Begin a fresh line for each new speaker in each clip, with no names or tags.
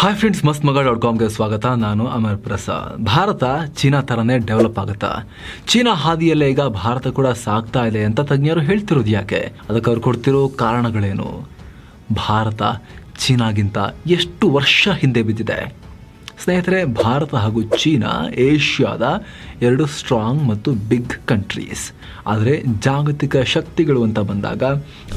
Hi friends ಮಸ್ತ್ ಮಗ dot ಕಾಮ್ಗೆ ಸ್ವಾಗತ. ನಾನು ಅಮರ್ ಪ್ರಸಾದ್. ಭಾರತ ಚೀನಾ ಥರನೇ ಡೆವಲಪ್ ಆಗುತ್ತಾ? ಚೀನಾ ಹಾದಿಯಲ್ಲೇ ಈಗ ಭಾರತ ಕೂಡ ಸಾಗ್ತಾ ಇದೆ ಅಂತ ತಜ್ಞರು ಹೇಳ್ತಿರೋದು ಯಾಕೆ? ಅದಕ್ಕೆ ಅವ್ರು ಕೊಡ್ತಿರೋ ಕಾರಣಗಳೇನು? ಭಾರತ ಚೀನಾಗಿಂತ ಎಷ್ಟು ವರ್ಷ ಹಿಂದೆ ಬಿದ್ದಿದೆ? ಸ್ನೇಹಿತರೆ, ಭಾರತ ಹಾಗೂ ಚೀನಾ, ಏಷ್ಯಾದ ಎರಡು ಸ್ಟ್ರಾಂಗ್ ಮತ್ತು ಬಿಗ್ ಕಂಟ್ರೀಸ್ ಆದರೆ ಜಾಗತಿಕ ಶಕ್ತಿಗಳು ಅಂತ ಬಂದಾಗ,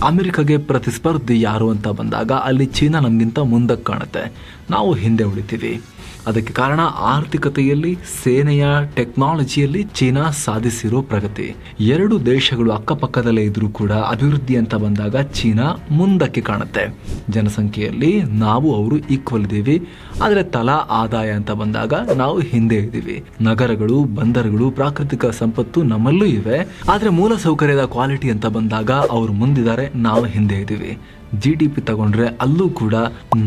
ಅಮೆರಿಕಾಗೆ ಪ್ರತಿಸ್ಪರ್ಧಿ ಯಾರು ಅಂತ ಬಂದಾಗ, ಅಲ್ಲಿ ಚೀನಾ ನಮಗಿಂತ ಮುಂದಕ್ಕೆ ಕಾಣುತ್ತೆ. ನಾವು ಹಿಂದೆ ಉಳಿತೀವಿ. ಅದಕ್ಕೆ ಕಾರಣ ಆರ್ಥಿಕತೆಯಲ್ಲಿ, ಸೇನೆಯ ಟೆಕ್ನಾಲಜಿಯಲ್ಲಿ ಚೀನಾ ಸಾಧಿಸಿರೋ ಪ್ರಗತಿ. ಎರಡು ದೇಶಗಳು ಅಕ್ಕಪಕ್ಕದಲ್ಲೇ ಇದ್ರೂ ಕೂಡ ಅಭಿವೃದ್ಧಿ ಅಂತ ಬಂದಾಗ ಚೀನಾ ಮುಂದಕ್ಕೆ ಕಾಣುತ್ತೆ. ಜನಸಂಖ್ಯೆಯಲ್ಲಿ ನಾವು ಅವರು ಈಕ್ವಲ್ ಇದ್ದೀವಿ. ಆದರೆ ತಲಾ ಆದಾಯ ಅಂತ ಬಂದಾಗ ನಾವು ಹಿಂದೆ ಇದ್ದೀವಿ. ನಗರಗಳು, ಬಂದರುಗಳು, ಪ್ರಾಕೃತಿಕ ಸಂಪತ್ತು ನಮ್ಮಲ್ಲೂ ಇವೆ. ಆದರೆ ಮೂಲ ಸೌಕರ್ಯದ ಕ್ವಾಲಿಟಿ ಅಂತ ಬಂದಾಗ ಅವರು ಮುಂದಿದ್ದಾರೆ, ನಾವು ಹಿಂದೆ ಇದ್ದೀವಿ. ಜಿ ಡಿ ಪಿ ತಗೊಂಡ್ರೆ ಅಲ್ಲೂ ಕೂಡ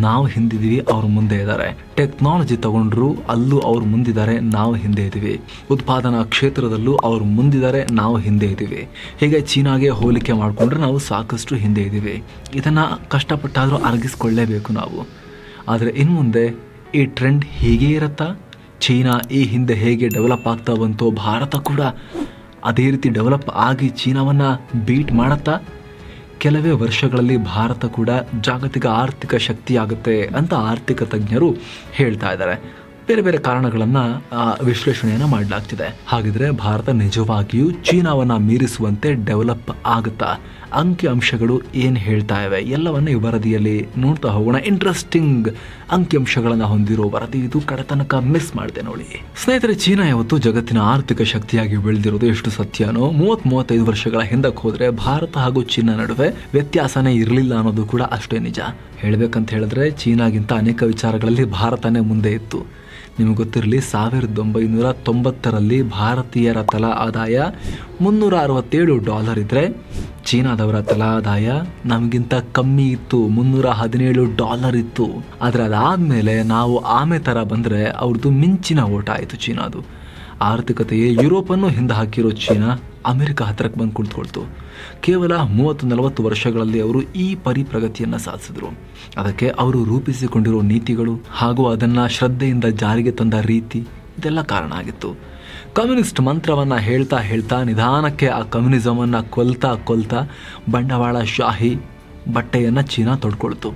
ನಾವು ಹಿಂದಿದ್ದೀವಿ, ಅವ್ರು ಮುಂದೆ ಇದ್ದಾರೆ. ಟೆಕ್ನಾಲಜಿ ತಗೊಂಡ್ರು ಅಲ್ಲೂ ಅವ್ರು ಮುಂದಿದ್ದಾರೆ, ನಾವು ಹಿಂದೆ ಇದ್ದೀವಿ. ಉತ್ಪಾದನಾ ಕ್ಷೇತ್ರದಲ್ಲೂ ಅವ್ರು ಮುಂದಿದ್ದಾರೆ, ನಾವು ಹಿಂದೆ ಇದ್ದೀವಿ. ಹೀಗೆ ಚೀನಾಗೆ ಹೋಲಿಕೆ ಮಾಡಿಕೊಂಡ್ರೆ ನಾವು ಸಾಕಷ್ಟು ಹಿಂದೆ ಇದ್ದೀವಿ. ಇದನ್ನು ಕಷ್ಟಪಟ್ಟಾದರೂ ಅರಗಿಸ್ಕೊಳ್ಳೇಬೇಕು ನಾವು. ಆದರೆ ಇನ್ನು ಮುಂದೆ ಈ ಟ್ರೆಂಡ್ ಹೀಗೆ ಇರುತ್ತಾ? ಚೀನಾ ಈ ಹಿಂದೆ ಹೇಗೆ ಡೆವಲಪ್ ಆಗ್ತಾ ಬಂತೋ, ಭಾರತ ಕೂಡ ಅದೇ ರೀತಿ ಡೆವಲಪ್ ಆಗಿ ಚೀನಾವನ್ನು ಬೀಟ್ ಮಾಡುತ್ತಾ? ಕೆಲವೇ ವರ್ಷಗಳಲ್ಲಿ ಭಾರತ ಕೂಡ ಜಾಗತಿಕ ಆರ್ಥಿಕ ಶಕ್ತಿಯಾಗುತ್ತೆ ಅಂತ ಆರ್ಥಿಕ ತಜ್ಞರು ಹೇಳ್ತಾ ಇದ್ದಾರೆ. ಬೇರೆ ಬೇರೆ ಕಾರಣಗಳನ್ನು ವಿಶ್ಲೇಷಣೆಯನ್ನು ಮಾಡಲಾಗ್ತಿದೆ. ಹಾಗಿದ್ರೆ ಭಾರತ ನಿಜವಾಗಿಯೂ ಚೀನಾವನ್ನು ಮೀರಿಸುವಂತೆ ಡೆವಲಪ್ ಆಗುತ್ತಾ? ಅಂಕಿ ಅಂಶಗಳು ಏನು ಹೇಳ್ತಾ ಇವೆ? ಎಲ್ಲವನ್ನು ಈ ವರದಿಯಲ್ಲಿ ನೋಡ್ತಾ ಹೋಗೋಣ. ಇಂಟ್ರೆಸ್ಟಿಂಗ್ ಅಂಕಿಅಂಶಗಳನ್ನು ಹೊಂದಿರೋ ವರದಿ. ಇದು ಕಡತನಕ ಮಿಸ್ ಮಾಡಿದೆ ನೋಡಿ. ಸ್ನೇಹಿತರೆ, ಚೀನಾ ಯಾವತ್ತು ಜಗತ್ತಿನ ಆರ್ಥಿಕ ಶಕ್ತಿಯಾಗಿ ಬೆಳೆದಿರೋದು ಎಷ್ಟು ಸತ್ಯನೋ? ಮೂವತ್ ಮೂವತ್ತೈದು ವರ್ಷಗಳ ಹಿಂದಕ್ಕೆ ಹೋದ್ರೆ ಭಾರತ ಹಾಗೂ ಚೀನಾ ನಡುವೆ ವ್ಯತ್ಯಾಸನೇ ಇರಲಿಲ್ಲ ಅನ್ನೋದು ಕೂಡ ಅಷ್ಟೇ ನಿಜ. ಹೇಳ್ಬೇಕಂತ ಹೇಳಿದ್ರೆ, ಚೀನಾಗಿಂತ ಅನೇಕ ವಿಚಾರಗಳಲ್ಲಿ ಭಾರತನೇ ಮುಂದೆ ಇತ್ತು. ನಿಮಗೆ ಗೊತ್ತಿರಲಿ, ಸಾವಿರದ ಒಂಬೈನೂರ ತೊಂಬತ್ತರಲ್ಲಿ ಭಾರತೀಯರ ತಲಾ ಆದಾಯ ಮುನ್ನೂರ ಅರವತ್ತೇಳು ಡಾಲರ್ ಇದ್ದರೆ ಚೀನಾದವರ ತಲಾ ಆದಾಯ ನಮಗಿಂತ ಕಮ್ಮಿ ಇತ್ತು ಮುನ್ನೂರ ಹದಿನೇಳು ಡಾಲರ್ ಇತ್ತು. ಆದರೆ ಅದಾದಮೇಲೆ ನಾವು ಆಮೆ ಥರ ಬಂದರೆ ಅವ್ರದ್ದು ಮಿಂಚಿನ ಓಟ ಆಯಿತು ಚೀನಾದು. ಆರ್ಥಿಕತೆಯೇ ಯುರೋಪನ್ನು ಹಿಂದೆ ಹಾಕಿರೋ ಚೀನಾ ಅಮೆರಿಕ ಹತ್ತಿರಕ್ಕೆ ಬಂದು ಕುಳಿತುಕೊಳ್ತು ಕೇವಲ ಮೂವತ್ತು ನಲವತ್ತು ವರ್ಷಗಳಲ್ಲಿ ಅವರು ಈ ಪರಿಪ್ರಗತಿಯನ್ನು ಸಾಧಿಸಿದರು. ಅದಕ್ಕೆ ಅವರು ರೂಪಿಸಿಕೊಂಡಿರೋ ನೀತಿಗಳು ಹಾಗೂ ಅದನ್ನು ಶ್ರದ್ಧೆಯಿಂದ ಜಾರಿಗೆ ತಂದ ರೀತಿ ಇದೆಲ್ಲ ಕಾರಣ ಆಗಿತ್ತು. ಕಮ್ಯುನಿಸ್ಟ್ ಮಂತ್ರವನ್ನು ಹೇಳ್ತಾ ಹೇಳ್ತಾ ನಿಧಾನಕ್ಕೆ ಆ ಕಮ್ಯುನಿಸಮನ್ನು ಕೊಲ್ತಾ ಕೊಲ್ತಾ ಬಂಡವಾಳ ಶಾಹಿ ಬಟ್ಟೆಯನ್ನು ಚೀನಾ ತೊಡ್ಕೊಳ್ತು.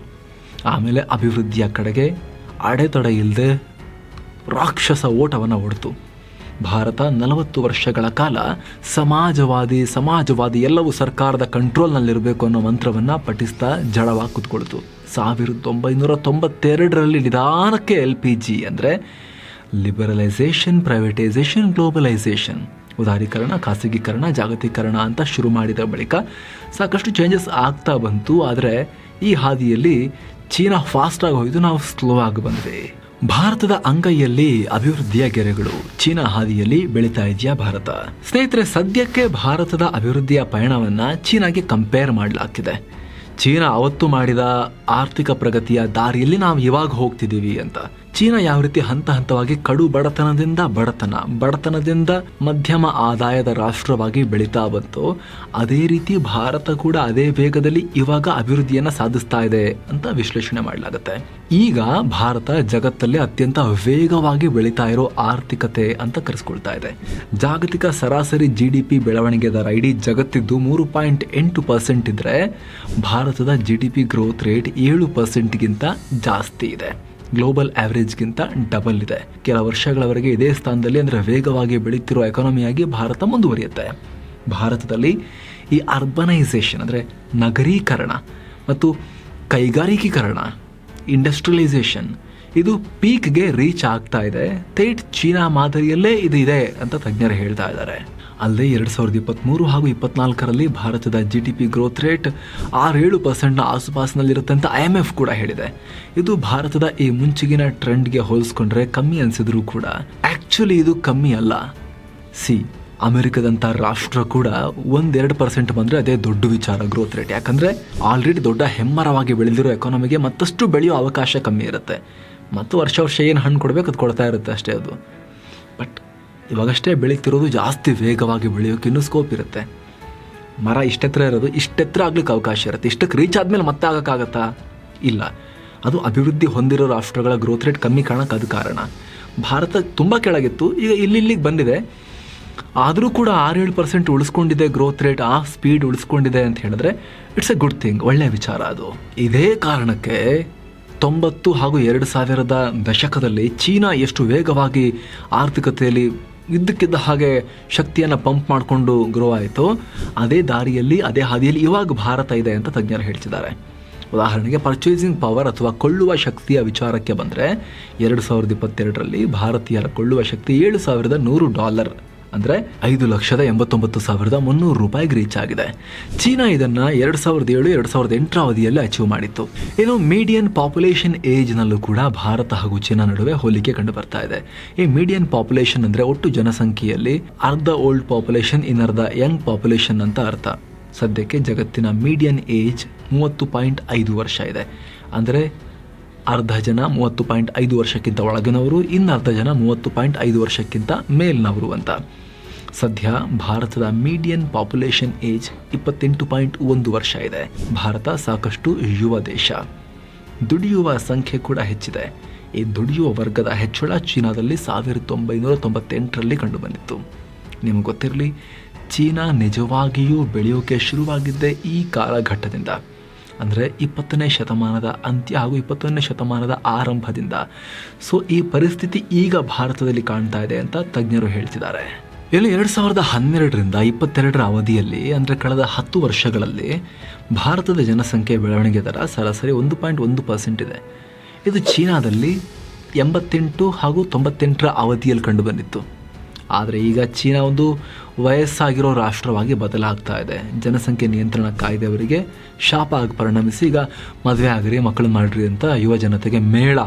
ಆಮೇಲೆ ಅಭಿವೃದ್ಧಿಯ ಕಡೆಗೆ ಅಡೆತಡೆ ಇಲ್ಲದೆ ರಾಕ್ಷಸ ಓಟವನ್ನು ಹೊಡ್ತು. ಭಾರತ ನಲವತ್ತು ವರ್ಷಗಳ ಕಾಲ ಸಮಾಜವಾದಿ ಸಮಾಜವಾದಿ ಎಲ್ಲವೂ ಸರ್ಕಾರದ ಕಂಟ್ರೋಲ್ನಲ್ಲಿರಬೇಕು ಅನ್ನೋ ಮಂತ್ರವನ್ನು ಪಠಿಸ್ತಾ ಜಡವಾಗಿ ಕೂತ್ಕೊಳ್ತು. ಸಾವಿರದ ಒಂಬೈನೂರ ತೊಂಬತ್ತೆರಡರಲ್ಲಿ ನಿಧಾನಕ್ಕೆ ಎಲ್ ಪಿ ಜಿ ಅಂದರೆ ಲಿಬರಲೈಸೇಷನ್, ಪ್ರೈವೇಟೈಸೇಷನ್, ಗ್ಲೋಬಲೈಸೇಷನ್. ಉದಾರೀಕರಣ, ಖಾಸಗೀಕರಣ, ಜಾಗತೀಕರಣ ಅಂತ ಶುರು ಮಾಡಿದ ಬಳಿಕ ಸಾಕಷ್ಟು ಚೇಂಜಸ್ ಆಗ್ತಾ ಬಂತು. ಆದರೆ ಈ ಹಾದಿಯಲ್ಲಿ ಚೀನಾ ಫಾಸ್ಟಾಗಿ ಹೋಯಿತು ನಾವು ಸ್ಲೋ ಆಗಿ ಬಂದ್ವಿ. ಭಾರತದ ಅಂಗೈಯಲ್ಲಿ ಅಭಿವೃದ್ಧಿಯ ಗೆರೆಗಳು ಚೀನಾ ಹಾದಿಯಲ್ಲಿ ಬೆಳೀತಾ ಇದೆಯಾ ಭಾರತ? ಸ್ನೇಹಿತರೆ, ಸದ್ಯಕ್ಕೆ ಭಾರತದ ಅಭಿವೃದ್ಧಿಯ ಪಯಣವನ್ನ ಚೀನಾಗೆ ಕಂಪೇರ್ ಮಾಡಲಾಗ್ತಿದೆ. ಚೀನಾ ಅವತ್ತು ಮಾಡಿದ ಆರ್ಥಿಕ ಪ್ರಗತಿಯ ದಾರಿಯಲ್ಲಿ ನಾವು ಇವಾಗ ಹೋಗ್ತಿದ್ದೀವಿ ಅಂತ. ಚೀನಾ ಯಾವ ರೀತಿ ಹಂತ ಹಂತವಾಗಿ ಕಡು ಬಡತನದಿಂದ ಬಡತನ, ಬಡತನದಿಂದ ಮಧ್ಯಮ ಆದಾಯದ ರಾಷ್ಟ್ರವಾಗಿ ಬೆಳೀತಾ ಬಂತು, ಅದೇ ರೀತಿ ಭಾರತ ಕೂಡ ಅದೇ ವೇಗದಲ್ಲಿ ಇವಾಗ ಅಭಿವೃದ್ಧಿಯನ್ನು ಸಾಧಿಸ್ತಾ ಇದೆ ಅಂತ ವಿಶ್ಲೇಷಣೆ ಮಾಡಲಾಗುತ್ತೆ. ಈಗ ಭಾರತ ಜಗತ್ತಲ್ಲಿ ಅತ್ಯಂತ ವೇಗವಾಗಿ ಬೆಳೀತಾ ಇರೋ ಆರ್ಥಿಕತೆ ಅಂತ ಕರೆಸ್ಕೊಳ್ತಾ ಇದೆ. ಜಾಗತಿಕ ಸರಾಸರಿ ಜಿ ಡಿ ಪಿ ಬೆಳವಣಿಗೆ ದರ ಇಡೀ ಜಗತ್ತಿದ್ದು ಮೂರು ಪಾಯಿಂಟ್ ಎಂಟು ಪರ್ಸೆಂಟ್ ಇದ್ರೆ ಭಾರತದ G D P growth rate ಏಳು ಪರ್ಸೆಂಟ್ಗಿಂತ ಜಾಸ್ತಿ ಇದೆ. ಗ್ಲೋಬಲ್ ಆವರೇಜ್ಗಿಂತ ಡಬಲ್ ಇದೆ. ಕೆಲ ವರ್ಷಗಳವರೆಗೆ ಇದೇ ಸ್ಥಾನದಲ್ಲಿ ಅಂದರೆ ವೇಗವಾಗಿ ಬೆಳೀತಿರೋ ಎಕಾನಮಿಯಾಗಿ ಭಾರತ ಮುಂದುವರಿಯುತ್ತೆ. ಭಾರತದಲ್ಲಿ ಈ ಅರ್ಬನೈಸೇಷನ್ ಅಂದರೆ ನಗರೀಕರಣ ಮತ್ತು ಕೈಗಾರಿಕೀಕರಣ ಇಂಡಸ್ಟ್ರಿಯಲೈಸೇಷನ್ ಇದು ಪೀಕ್ಗೆ ರೀಚ್ ಆಗ್ತಾ ಇದೆ. ಥೇಟ್ ಚೀನಾ ಮಾದರಿಯಲ್ಲೇ ಇದು ಇದೆ ಅಂತ ತಜ್ಞರು ಹೇಳ್ತಾ ಇದ್ದಾರೆ. ಅಲ್ಲದೆ ಎರಡು ಸಾವಿರದ ಇಪ್ಪತ್ತ್ಮೂರು ಹಾಗೂ ಇಪ್ಪತ್ನಾಲ್ಕರಲ್ಲಿ ಭಾರತದ G T P growth rate ಆರೇಳು ಪರ್ಸೆಂಟ್ನ ಆಸುಪಾಸಿನಲ್ಲಿರುತ್ತೆ ಅಂತ ಐ ಎಂ ಎಫ್ ಕೂಡ ಹೇಳಿದೆ. ಇದು ಭಾರತದ ಈ ಮುಂಚಿಗಿನ ಟ್ರೆಂಡ್ಗೆ ಹೋಲಿಸ್ಕೊಂಡ್ರೆ ಕಮ್ಮಿ ಅನಿಸಿದ್ರು ಕೂಡ. ಆ್ಯಕ್ಚುಲಿ ಇದು ಕಮ್ಮಿ ಅಲ್ಲ. ಸಿ ಅಮೆರಿಕದಂಥ ರಾಷ್ಟ್ರ ಕೂಡ ಒಂದೆರಡು ಪರ್ಸೆಂಟ್ ಬಂದರೆ ಅದೇ ದೊಡ್ಡ ವಿಚಾರ ಗ್ರೋತ್ ರೇಟ್ ಯಾಕಂದರೆ ಆಲ್ರೆಡಿ ದೊಡ್ಡ ಹೆಮ್ಮರವಾಗಿ ಬೆಳೆದಿರೋ ಎಕಾನಮಿಗೆ ಮತ್ತಷ್ಟು ಬೆಳೆಯೋ ಅವಕಾಶ ಕಮ್ಮಿ ಇರುತ್ತೆ. ಮತ್ತು ವರ್ಷ ವರ್ಷ ಏನು ಹಣ್ಣು ಕೊಡಬೇಕು ಅದು ಕೊಡ್ತಾ ಇರುತ್ತೆ ಅಷ್ಟೇ ಅದು. ಬಟ್ ಇವಾಗಷ್ಟೇ ಬೆಳೀತಿರೋದು ಜಾಸ್ತಿ ವೇಗವಾಗಿ ಬೆಳೆಯೋಕೆ ಇನ್ನೂ ಸ್ಕೋಪ್ ಇರುತ್ತೆ. ಮರ ಇಷ್ಟೆತ್ರ ಇರೋದು, ಇಷ್ಟೆತ್ರ ಆಗ್ಲಿಕ್ಕೆ ಅವಕಾಶ ಇರುತ್ತೆ. ಇಷ್ಟಕ್ಕೆ ರೀಚ್ ಆದಮೇಲೆ ಮತ್ತೆ ಆಗೋಕ್ಕಾಗತ್ತಾ? ಇಲ್ಲ. ಅದು ಅಭಿವೃದ್ಧಿ ಹೊಂದಿರೋ ರಾಷ್ಟ್ರಗಳ ಗ್ರೋತ್ ರೇಟ್ ಕಮ್ಮಿ ಕಾಣಕ್ಕೆ ಅದು ಕಾರಣ. ಭಾರತ ತುಂಬ ಕೆಳಗಿತ್ತು, ಈಗ ಇಲ್ಲಿಲ್ಲಿಗೆ ಬಂದಿದೆ. ಆದರೂ ಕೂಡ ಆರೇಳು ಪರ್ಸೆಂಟ್ ಉಳಿಸ್ಕೊಂಡಿದೆ ಗ್ರೋತ್ ರೇಟ್ ಆ ಸ್ಪೀಡ್ ಉಳಿಸ್ಕೊಂಡಿದೆ ಅಂತ ಹೇಳಿದ್ರೆ ಇಟ್ಸ್ ಎ ಗುಡ್ ಥಿಂಗ್ ಒಳ್ಳೆಯ ವಿಚಾರ ಅದು. ಇದೇ ಕಾರಣಕ್ಕೆ ತೊಂಬತ್ತು ಹಾಗೂ ಎರಡು ಸಾವಿರದ ದಶಕದಲ್ಲಿ ಚೀನಾ ಎಷ್ಟು ವೇಗವಾಗಿ ಆರ್ಥಿಕತೆಯಲ್ಲಿ ಇದ್ದಕ್ಕಿದ್ದ ಹಾಗೆ ಶಕ್ತಿಯನ್ನು ಪಂಪ್ ಮಾಡಿಕೊಂಡು ಗ್ರೋ ಆಯಿತು. ಅದೇ ದಾರಿಯಲ್ಲಿ, ಅದೇ ಹಾದಿಯಲ್ಲಿ ಇವಾಗ ಭಾರತ ಇದೆ ಅಂತ ತಜ್ಞರು ಹೇಳ್ತಿದ್ದಾರೆ. ಉದಾಹರಣೆಗೆ ಪರ್ಚೇಸಿಂಗ್ ಪವರ್ ಅಥವಾ ಕೊಳ್ಳುವ ಶಕ್ತಿಯ ವಿಚಾರಕ್ಕೆ ಬಂದರೆ, ಎರಡು ಸಾವಿರದ ಇಪ್ಪತ್ತೆರಡರಲ್ಲಿ ಭಾರತೀಯರ ಕೊಳ್ಳುವ ಶಕ್ತಿ ಏಳು ಸಾವಿರದ ನೂರು ಡಾಲರ್. ಅಂದರೆ ಐದು ಲಕ್ಷದ ಎಂಬತ್ತೊಂಬತ್ತು ಸಾವಿರದ ಮುನ್ನೂರು ರೂಪಾಯಿಗೆ ರೀಚ್ ಆಗಿದೆ. ಚೀನಾ ಇದನ್ನು ಎರಡು ಸಾವಿರದ ಏಳು, ಎರಡು ಸಾವಿರದ ಎಂಟರ ಅವಧಿಯಲ್ಲಿ ಅಚೀವ್ ಮಾಡಿತ್ತು. ಇನ್ನು ಮೀಡಿಯನ್ ಪಾಪ್ಯುಲೇಷನ್ ಏಜ್ನಲ್ಲೂ ಕೂಡ ಭಾರತ ಹಾಗೂ ಚೀನಾ ನಡುವೆ ಹೋಲಿಕೆ ಕಂಡು ಬರ್ತಾ ಇದೆ. ಈ ಮೀಡಿಯನ್ ಪಾಪ್ಯುಲೇಷನ್ ಅಂದರೆ ಒಟ್ಟು ಜನಸಂಖ್ಯೆಯಲ್ಲಿ ಅರ್ಧ ಓಲ್ಡ್ ಪಾಪ್ಯುಲೇಷನ್ ಇನ್ನರ್ಧ ಯಂಗ್ ಪಾಪ್ಯುಲೇಷನ್ ಅಂತ ಅರ್ಥ. ಸದ್ಯಕ್ಕೆ ಜಗತ್ತಿನ ಮೀಡಿಯನ್ ಏಜ್ ಮೂವತ್ತು ಪಾಯಿಂಟ್ ಐದು ವರ್ಷ ಇದೆ. ಅಂದರೆ ಅರ್ಧ ಜನ ಮೂವತ್ತು ಪಾಯಿಂಟ್ ಐದು ವರ್ಷಕ್ಕಿಂತ ಒಳಗಿನವರು, ಇನ್ನರ್ಧ ಜನ ಮೂವತ್ತು ಪಾಯಿಂಟ್ ಐದು ವರ್ಷಕ್ಕಿಂತ ಮೇಲಿನವರು ಅಂತ. ಸದ್ಯ ಭಾರತದ ಮೀಡಿಯನ್ ಪಾಪ್ಯುಲೇಷನ್ ಏಜ್ ಇಪ್ಪತ್ತೆಂಟು ಪಾಯಿಂಟ್ ಒಂದು ವರ್ಷ ಇದೆ. ಭಾರತ ಸಾಕಷ್ಟು ಯುವ ದೇಶ. ದುಡಿಯುವ ಸಂಖ್ಯೆ ಕೂಡ ಹೆಚ್ಚಿದೆ. ಈ ದುಡಿಯುವ ವರ್ಗದ ಹೆಚ್ಚಳ ಚೀನಾದಲ್ಲಿ ಸಾವಿರದ ಒಂಬೈನೂರ ತೊಂಬತ್ತೆಂಟರಲ್ಲಿ ಕಂಡುಬಂದಿತ್ತು. ನಿಮಗೆ ಗೊತ್ತಿರಲಿ, ಚೀನಾ ನಿಜವಾಗಿಯೂ ಬೆಳೆಯೋಕೆ ಶುರುವಾಗಿದ್ದೇ ಈ ಕಾಲಘಟ್ಟದಿಂದ. ಅಂದರೆ ಇಪ್ಪತ್ತನೇ ಶತಮಾನದ ಅಂತ್ಯ ಹಾಗೂ ಇಪ್ಪತ್ತೊಂದನೇ ಶತಮಾನದ ಆರಂಭದಿಂದ. ಸೊ ಈ ಪರಿಸ್ಥಿತಿ ಈಗ ಭಾರತದಲ್ಲಿ ಕಾಣ್ತಾ ಇದೆ ಅಂತ ತಜ್ಞರು ಹೇಳ್ತಿದ್ದಾರೆ. ಇಲ್ಲಿ ಎರಡು ಸಾವಿರದ ಹನ್ನೆರಡರಿಂದ ಇಪ್ಪತ್ತೆರಡರ ಅವಧಿಯಲ್ಲಿ, ಅಂದರೆ ಕಳೆದ ಹತ್ತು ವರ್ಷಗಳಲ್ಲಿ, ಭಾರತದ ಜನಸಂಖ್ಯೆ ಬೆಳವಣಿಗೆ ದರ ಸರಾಸರಿ ಒಂದು ಪಾಯಿಂಟ್ ಒಂದು ಪರ್ಸೆಂಟ್ ಇದೆ. ಇದು ಚೀನಾದಲ್ಲಿ ಎಂಬತ್ತೆಂಟು ಹಾಗೂ ತೊಂಬತ್ತೆಂಟರ ಅವಧಿಯಲ್ಲಿ ಕಂಡುಬಂದಿತ್ತು ಆದರೆ ಈಗ ಚೀನಾ ಒಂದು ವಯಸ್ಸಾಗಿರೋ ರಾಷ್ಟ್ರವಾಗಿ ಬದಲಾಗ್ತಾ ಇದೆ. ಜನಸಂಖ್ಯೆ ನಿಯಂತ್ರಣ ಕಾಯ್ದೆ ಅವರಿಗೆ ಶಾಪ ಆಗಿ ಪರಿಣಮಿಸಿ ಈಗ ಮದುವೆ ಆಗಿರಿ ಮಕ್ಕಳು ಮಾಡ್ರಿ ಅಂತ ಯುವ ಜನತೆಗೆ ಮೇಳ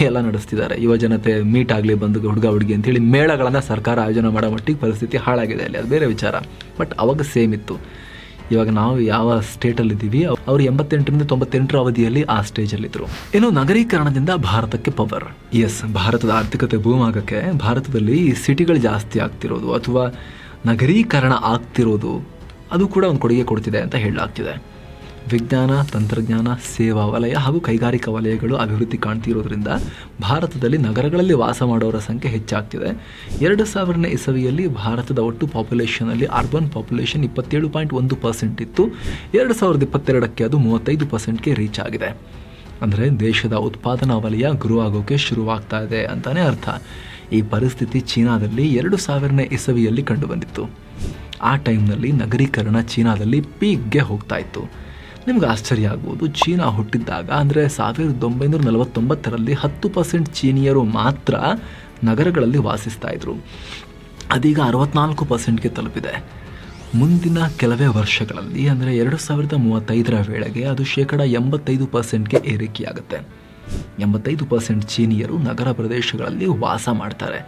ಎಲ್ಲ ನಡೆಸ್ತಿದ್ದಾರೆ. ಯುವ ಜನತೆ ಮೀಟ್ ಆಗಲಿ, ಬಂದು ಹುಡುಗ ಹುಡುಗಿ ಅಂತೇಳಿ ಮೇಳಗಳನ್ನು ಸರ್ಕಾರ ಆಯೋಜನೆ ಮಾಡೋ ಮಟ್ಟಿಗೆ ಪರಿಸ್ಥಿತಿ ಹಾಳಾಗಿದೆ ಅಲ್ಲಿ. ಅದು ಬೇರೆ ವಿಚಾರ. ಬಟ್ ಅವಾಗ ಸೇಮ್ ಇತ್ತು. ಇವಾಗ ನಾವು ಯಾವ ಸ್ಟೇಟಲ್ಲಿ ಇದ್ದೀವಿ ಅವರು ಎಂಬತ್ತೆಂಟರಿಂದ ತೊಂಬತ್ತೆಂಟರ ಅವಧಿಯಲ್ಲಿ ಆ ಸ್ಟೇಜಲ್ಲಿದ್ದರು ಇನ್ನು ನಗರೀಕರಣದಿಂದ ಭಾರತಕ್ಕೆ ಪವರ್ ಎಸ್ ಭಾರತದ ಆರ್ಥಿಕತೆ ಬೂಮ್ ಭಾರತದಲ್ಲಿ ಭಾರತದಲ್ಲಿ ಸಿಟಿಗಳು ಜಾಸ್ತಿ ಆಗ್ತಿರೋದು, ಅಥವಾ ನಗರೀಕರಣ ಆಗ್ತಿರೋದು, ಅದು ಕೂಡ ಒಂದು ಕೊಡುಗೆ ಕೊಡ್ತಿದೆ ಅಂತ ಹೇಳಲಾಗ್ತಿದೆ. ವಿಜ್ಞಾನ, ತಂತ್ರಜ್ಞಾನ, ಸೇವಾ ವಲಯ ಹಾಗೂ ಕೈಗಾರಿಕಾ ವಲಯಗಳು ಅಭಿವೃದ್ಧಿ ಕಾಣ್ತಿರೋದ್ರಿಂದ ಭಾರತದಲ್ಲಿ ನಗರಗಳಲ್ಲಿ ವಾಸ ಮಾಡೋರ ಸಂಖ್ಯೆ ಹೆಚ್ಚಾಗ್ತಿದೆ. ಎರಡು ಸಾವಿರನೇ ಇಸವಿಯಲ್ಲಿ ಭಾರತದ ಒಟ್ಟು ಪಾಪ್ಯುಲೇಷನಲ್ಲಿ ಅರ್ಬನ್ ಪಾಪ್ಯುಲೇಷನ್ ಇಪ್ಪತ್ತೇಳು ಪಾಯಿಂಟ್ ಒಂದು ಪರ್ಸೆಂಟ್ ಇತ್ತು. ಎರಡು ಸಾವಿರದ ಇಪ್ಪತ್ತೆರಡಕ್ಕೆ ಅದು ಮೂವತ್ತೈದು ಪರ್ಸೆಂಟ್ಗೆ ರೀಚ್ ಆಗಿದೆ. ಅಂದರೆ ದೇಶದ ಉತ್ಪಾದನಾ ವಲಯ ಗುರು ಆಗೋಕ್ಕೆ ಶುರುವಾಗ್ತಾ ಇದೆ ಅಂತಲೇ ಅರ್ಥ. ಈ ಪರಿಸ್ಥಿತಿ ಚೀನಾದಲ್ಲಿ ಎರಡು ಸಾವಿರನೇ ಇಸವಿಯಲ್ಲಿ ಕಂಡುಬಂದಿತ್ತು. ಆ ಟೈಮ್ನಲ್ಲಿ ನಗರೀಕರಣ ಚೀನಾದಲ್ಲಿ ಪೀಕ್ಗೆ ಹೋಗ್ತಾ ಇತ್ತು. ನಿಮ್ಗೆ ಆಶ್ಚರ್ಯ ಆಗ್ಬೋದು. ಚೀನಾ ಹುಟ್ಟಿದ್ದಾಗ ಅಂದರೆ ಸಾವಿರದ ಒಂಬೈನೂರ ನಲವತ್ತೊಂಬತ್ತರಲ್ಲಿ ಹತ್ತು ಪರ್ಸೆಂಟ್ ಚೀನಿಯರು ಮಾತ್ರ ನಗರಗಳಲ್ಲಿ ವಾಸಿಸ್ತಾ ಇದ್ರು. ಅದೀಗ ಅರವತ್ನಾಲ್ಕು ಪರ್ಸೆಂಟ್ಗೆ ತಲುಪಿದೆ. ಮುಂದಿನ ಕೆಲವೇ ವರ್ಷಗಳಲ್ಲಿ ಅಂದರೆ ಎರಡು ಸಾವಿರದ ಮೂವತ್ತೈದರ ವೇಳೆಗೆ ಅದು ಶೇಕಡ ಎಂಬತ್ತೈದು ಪರ್ಸೆಂಟ್ಗೆ ಏರಿಕೆಯಾಗುತ್ತೆ. ಎಂಬತ್ತೈದು ಪರ್ಸೆಂಟ್ ಚೀನಿಯರು ನಗರ ಪ್ರದೇಶಗಳಲ್ಲಿ ವಾಸ ಮಾಡ್ತಾರೆ.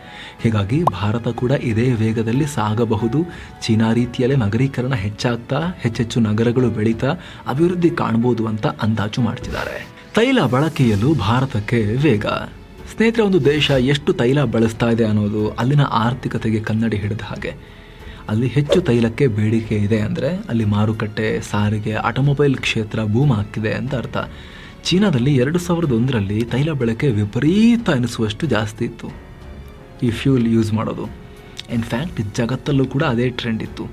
ಹೀಗಾಗಿ ಭಾರತ ಕೂಡ ಇದೇ ವೇಗದಲ್ಲಿ ಸಾಗಬಹುದು. ಚೀನಾ ರೀತಿಯಲ್ಲೇ ನಗರೀಕರಣ ಹೆಚ್ಚಾಗ್ತಾ, ಹೆಚ್ಚೆಚ್ಚು ನಗರಗಳು ಬೆಳೀತಾ, ಅಭಿವೃದ್ಧಿ ಕಾಣ್ಬೋದು ಅಂತ ಅಂದಾಜು ಮಾಡ್ತಿದ್ದಾರೆ. ತೈಲ ಬಳಕೆಯಲ್ಲೂ ಭಾರತಕ್ಕೆ ವೇಗ. ಸ್ನೇಹಿತರೆ, ಒಂದು ದೇಶ ಎಷ್ಟು ತೈಲ ಬಳಸ್ತಾ ಇದೆ ಅನ್ನೋದು ಅಲ್ಲಿನ ಆರ್ಥಿಕತೆಗೆ ಕನ್ನಡಿ ಹಿಡಿದ ಹಾಗೆ. ಅಲ್ಲಿ ಹೆಚ್ಚು ತೈಲಕ್ಕೆ ಬೇಡಿಕೆ ಇದೆ ಅಂದರೆ ಅಲ್ಲಿ ಮಾರುಕಟ್ಟೆ, ಸಾರಿಗೆ, ಆಟೋಮೊಬೈಲ್ ಕ್ಷೇತ್ರ ಬೂಮ್ ಹಾಕಿದೆ ಅಂತ ಅರ್ಥ. ಚೀನಾದಲ್ಲಿ ಎರಡು ಸಾವಿರದ ಒಂದರಲ್ಲಿ ತೈಲ ಬಳಕೆ ವಿಪರೀತ ಅನಿಸುವಷ್ಟು ಜಾಸ್ತಿ ಇತ್ತು. ಈ ಫ್ಯೂಲ್ ಯೂಸ್ ಮಾಡೋದು. ಇನ್ಫ್ಯಾಕ್ಟ್ ಜಗತ್ತಲ್ಲೂ ಕೂಡ ಅದೇ ಟ್ರೆಂಡ್ ಇತ್ತು.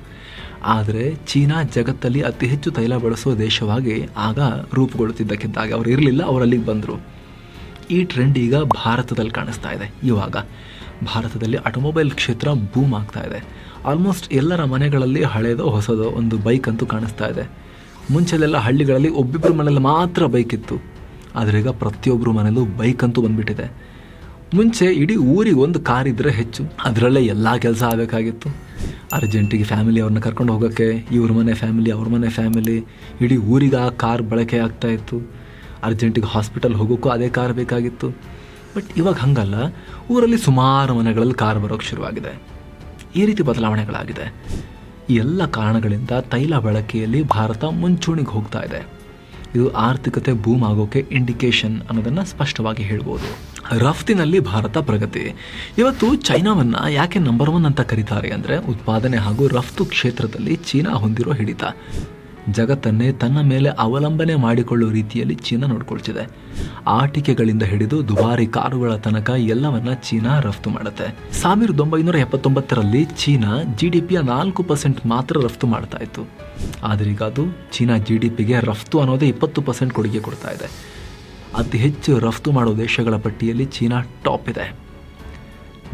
ಆದರೆ ಚೀನಾ ಜಗತ್ತಲ್ಲಿ ಅತಿ ಹೆಚ್ಚು ತೈಲ ಬಳಸುವ ದೇಶವಾಗಿ ಆಗ ರೂಪುಗೊಳ್ಳುತ್ತಿದ್ದಕ್ಕಿದ್ದಾಗ ಅವರು ಇರಲಿಲ್ಲ, ಅವರು ಅಲ್ಲಿಗೆ ಬಂದರು. ಈ ಟ್ರೆಂಡ್ ಈಗ ಭಾರತದಲ್ಲಿ ಕಾಣಿಸ್ತಾ ಇದೆ. ಇವಾಗ ಭಾರತದಲ್ಲಿ ಆಟೋಮೊಬೈಲ್ ಕ್ಷೇತ್ರ ಬೂಮ್ ಆಗ್ತಾ ಇದೆ. ಆಲ್ಮೋಸ್ಟ್ ಎಲ್ಲರ ಮನೆಗಳಲ್ಲಿ ಹಳೇದೋ ಹೊಸದೋ ಒಂದು ಬೈಕ್ ಅಂತೂ ಕಾಣಿಸ್ತಾ ಇದೆ. ಮುಂಚೆಲೆಲ್ಲ ಹಳ್ಳಿಗಳಲ್ಲಿ ಒಬ್ಬಿಬ್ಬರ ಮನೇಲಿ ಮಾತ್ರ ಬೈಕ್ ಇತ್ತು. ಆದರೆ ಈಗ ಪ್ರತಿಯೊಬ್ಬರ ಮನೇಲೂ ಬೈಕ್ ಅಂತೂ ಬಂದ್ಬಿಟ್ಟಿದೆ. ಮುಂಚೆ ಇಡೀ ಊರಿಗೆ ಒಂದು ಕಾರ್ ಇದ್ದರೆ ಹೆಚ್ಚು. ಅದರಲ್ಲೇ ಎಲ್ಲ ಕೆಲಸ ಆಗಬೇಕಾಗಿತ್ತು. ಅರ್ಜೆಂಟಿಗೆ ಫ್ಯಾಮಿಲಿ ಅವ್ರನ್ನ ಕರ್ಕೊಂಡು ಹೋಗೋಕ್ಕೆ ಇವ್ರ ಮನೆ ಫ್ಯಾಮಿಲಿ ಅವ್ರ ಮನೆ ಫ್ಯಾಮಿಲಿ ಇಡೀ ಊರಿಗೆ ಆ ಕಾರ್ ಬಳಕೆ ಆಗ್ತಾ ಇತ್ತು. ಅರ್ಜೆಂಟಿಗೆ ಹಾಸ್ಪಿಟಲ್ ಹೋಗೋಕ್ಕೂ ಅದೇ ಕಾರ್ ಬೇಕಾಗಿತ್ತು. ಬಟ್ ಇವಾಗ ಹಂಗಲ್ಲ. ಊರಲ್ಲಿ ಸುಮಾರು ಮನೆಗಳಲ್ಲಿ ಕಾರ್ ಬರೋಕ್ಕೆ ಶುರುವಾಗಿದೆ. ಈ ರೀತಿ ಬದಲಾವಣೆಗಳಾಗಿದೆ. ಎಲ್ಲ ಕಾರಣಗಳಿಂದ ತೈಲ ಬಳಕೆಯಲ್ಲಿ ಭಾರತ ಮುಂಚೂಣಿಗೆ ಹೋಗ್ತಾ ಇದೆ. ಇದು ಆರ್ಥಿಕತೆ ಬೂಮ್ ಆಗೋಕೆ ಇಂಡಿಕೇಶನ್ ಅನ್ನೋದನ್ನು ಸ್ಪಷ್ಟವಾಗಿ ಹೇಳ್ಬೋದು. ರಫ್ತಿನಲ್ಲಿ ಭಾರತ ಪ್ರಗತಿ. ಇವತ್ತು ಚೈನಾವನ್ನು ಯಾಕೆ ನಂಬರ್ ಒನ್ ಅಂತ ಕರೀತಾರೆ ಅಂದರೆ ಉತ್ಪಾದನೆ ಹಾಗೂ ರಫ್ತು ಕ್ಷೇತ್ರದಲ್ಲಿ ಚೀನಾ ಹೊಂದಿರೋ ಹಿಡಿತ. ಜಗತ್ತನ್ನೇ ತನ್ನ ಮೇಲೆ ಅವಲಂಬನೆ ಮಾಡಿಕೊಳ್ಳುವ ರೀತಿಯಲ್ಲಿ ಚೀನಾ ನೋಡ್ಕೊಳ್ತಿದೆ. ಆಟಿಕೆಗಳಿಂದ ಹಿಡಿದು ದುಬಾರಿ ಕಾರುಗಳ ತನಕ ಎಲ್ಲವನ್ನ ಚೀನಾ ರಫ್ತು ಮಾಡುತ್ತೆ. ಸಾವಿರದ ಒಂಬೈನೂರ ಎಪ್ಪತ್ತೊಂಬತ್ತರಲ್ಲಿ ಚೀನಾ ಜಿ ಡಿ ಪಿಯ ನಾಲ್ಕು ಪರ್ಸೆಂಟ್ ಮಾತ್ರ ರಫ್ತು ಮಾಡ್ತಾ ಇತ್ತು. ಆದರೆ ಈಗ ಅದು ಚೀನಾ ಜಿ ಡಿ ಪಿಗೆ ರಫ್ತು ಅನ್ನೋದೇ ಇಪ್ಪತ್ತು ಪರ್ಸೆಂಟ್ ಕೊಡುಗೆ ಕೊಡ್ತಾ ಇದೆ. ಅತಿ ಹೆಚ್ಚು ರಫ್ತು ಮಾಡೋ ದೇಶಗಳ ಪಟ್ಟಿಯಲ್ಲಿ ಚೀನಾ ಟಾಪ್ ಇದೆ.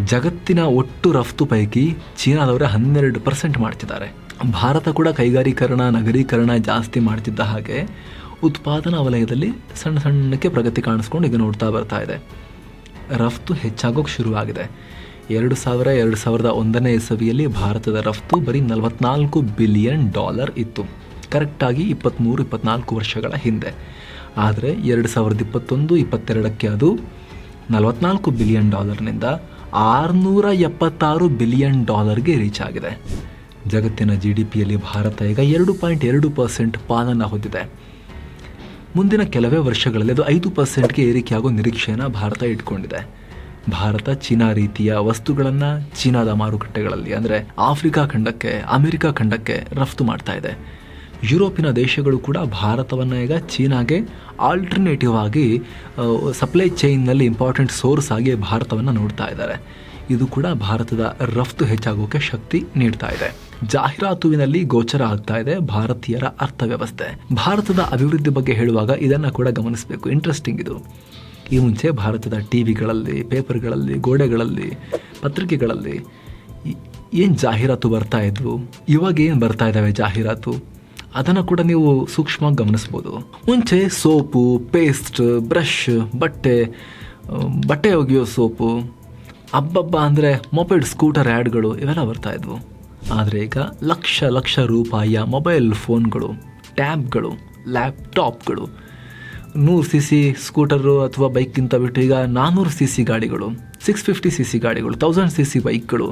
ಜಗತ್ತಿನ ಒಟ್ಟು ರಫ್ತು ಪೈಕಿ ಚೀನಾದವರೇ ಹನ್ನೆರಡು ಪರ್ಸೆಂಟ್ ಮಾಡ್ತಿದ್ದಾರೆ. ಭಾರತ ಕೂಡ ಕೈಗಾರೀಕರಣ, ನಗರೀಕರಣ ಜಾಸ್ತಿ ಮಾಡ್ತಿದ್ದ ಹಾಗೆ ಉತ್ಪಾದನಾ ವಲಯದಲ್ಲಿ ಸಣ್ಣ ಸಣ್ಣಕ್ಕೆ ಪ್ರಗತಿ ಕಾಣಿಸ್ಕೊಂಡು ಈಗ ನೋಡ್ತಾ ಬರ್ತಾ ಇದೆ. ರಫ್ತು ಹೆಚ್ಚಾಗೋಕೆ ಶುರುವಾಗಿದೆ. ಎರಡು ಸಾವಿರ, ಎರಡು ಸಾವಿರದ ಒಂದನೇ ಇಸವಿಯಲ್ಲಿ ಭಾರತದ ರಫ್ತು ಬರೀ ನಲವತ್ನಾಲ್ಕು ಬಿಲಿಯನ್ ಡಾಲರ್ ಇತ್ತು. ಕರೆಕ್ಟಾಗಿ ಇಪ್ಪತ್ತ್ಮೂರು ಇಪ್ಪತ್ನಾಲ್ಕು ವರ್ಷಗಳ ಹಿಂದೆ. ಆದರೆ ಎರಡು ಸಾವಿರದ ಇಪ್ಪತ್ತೊಂದು, ಇಪ್ಪತ್ತೆರಡಕ್ಕೆ ಅದು ನಲವತ್ನಾಲ್ಕು ಬಿಲಿಯನ್ ಡಾಲರ್ನಿಂದ ಆರುನೂರ ಎಪ್ಪತ್ತಾರು ಬಿಲಿಯನ್ ಡಾಲರ್ಗೆ ರೀಚ್ ಆಗಿದೆ. ಜಗತ್ತಿನ ಜಿ ಡಿ ಪಿಯಲ್ಲಿ ಭಾರತ ಈಗ ಎರಡು ಪಾಯಿಂಟ್ ಎರಡು ಪರ್ಸೆಂಟ್ ಪಾಲನ್ನು ಹೊಂದಿದೆ. ಮುಂದಿನ ಕೆಲವೇ ವರ್ಷಗಳಲ್ಲಿ ಅದು ಐದು ಪರ್ಸೆಂಟ್ಗೆ ಏರಿಕೆಯಾಗೋ ನಿರೀಕ್ಷೆಯನ್ನು ಭಾರತ ಇಟ್ಕೊಂಡಿದೆ. ಭಾರತ ಚೀನಾ ರೀತಿಯ ವಸ್ತುಗಳನ್ನು ಚೀನಾದ ಮಾರುಕಟ್ಟೆಗಳಲ್ಲಿ, ಅಂದರೆ ಆಫ್ರಿಕಾ ಖಂಡಕ್ಕೆ, ಅಮೆರಿಕ ಖಂಡಕ್ಕೆ ರಫ್ತು ಮಾಡ್ತಾ ಇದೆ. ಯುರೋಪಿನ ದೇಶಗಳು ಕೂಡ ಭಾರತವನ್ನು ಈಗ ಚೀನಾಗೆ ಆಲ್ಟರ್ನೇಟಿವ್ ಆಗಿ ಸಪ್ಲೈ ಚೈನ್ನಲ್ಲಿ ಇಂಪಾರ್ಟೆಂಟ್ ಸೋರ್ಸ್ ಆಗಿ ಭಾರತವನ್ನು ನೋಡ್ತಾ ಇದ್ದಾರೆ. ಇದು ಕೂಡ ಭಾರತದ ರಫ್ತು ಹೆಚ್ಚಾಗೋಕ್ಕೆ ಶಕ್ತಿ ನೀಡ್ತಾ ಇದೆ. ಜಾಹೀರಾತುವಿನಲ್ಲಿ ಗೋಚರ ಆಗ್ತಾ ಇದೆ ಭಾರತೀಯರ ಅರ್ಥವ್ಯವಸ್ಥೆ. ಭಾರತದ ಅಭಿವೃದ್ಧಿ ಬಗ್ಗೆ ಹೇಳುವಾಗ ಇದನ್ನು ಕೂಡ ಗಮನಿಸಬೇಕು. ಇಂಟ್ರೆಸ್ಟಿಂಗ್ ಇದು. ಈ ಮುಂಚೆ ಭಾರತದ ಟಿ ವಿಗಳಲ್ಲಿ ಪೇಪರ್ಗಳಲ್ಲಿ, ಗೋಡೆಗಳಲ್ಲಿ, ಪತ್ರಿಕೆಗಳಲ್ಲಿ ಏನು ಜಾಹೀರಾತು ಬರ್ತಾ ಇದ್ವು? ಇವಾಗ ಏನು ಬರ್ತಾ ಇದ್ದಾವೆ ಜಾಹೀರಾತು? ಅದನ್ನು ಕೂಡ ನೀವು ಸೂಕ್ಷ್ಮವಾಗಿ ಗಮನಿಸ್ಬೋದು. ಮುಂಚೆ ಸೋಪು ಪೇಸ್ಟ್ ಬ್ರಷ್ ಬಟ್ಟೆ ಬಟ್ಟೆ ಒಗೆಯೋ ಸೋಪು ಹಬ್ಬಬ್ಬ ಅಂದರೆ ಮೊಪೆಡ್ ಸ್ಕೂಟರ್ ಆ್ಯಡ್ಗಳು ಇವೆಲ್ಲ ಬರ್ತಾ ಇದ್ವು. ಆದರೆ ಈಗ ಲಕ್ಷ ಲಕ್ಷ ರೂಪಾಯಿಯ ಮೊಬೈಲ್ ಫೋನ್ಗಳು, ಟ್ಯಾಬ್ಗಳು, ಲ್ಯಾಪ್ಟಾಪ್ಗಳು, ನೂರು ಸಿ ಸಿ ಸ್ಕೂಟರು ಅಥವಾ ಬೈಕ್ಗಿಂತ ಬಿಟ್ಟು ಈಗ ನಾನ್ನೂರು ಸಿ ಸಿ ಗಾಡಿಗಳು ಸಿಕ್ಸ್ ಫಿಫ್ಟಿ ಸಿ ಸಿ ಗಾಡಿಗಳು ತೌಸಂಡ್ ಸಿ ಸಿ ಬೈಕ್ಗಳು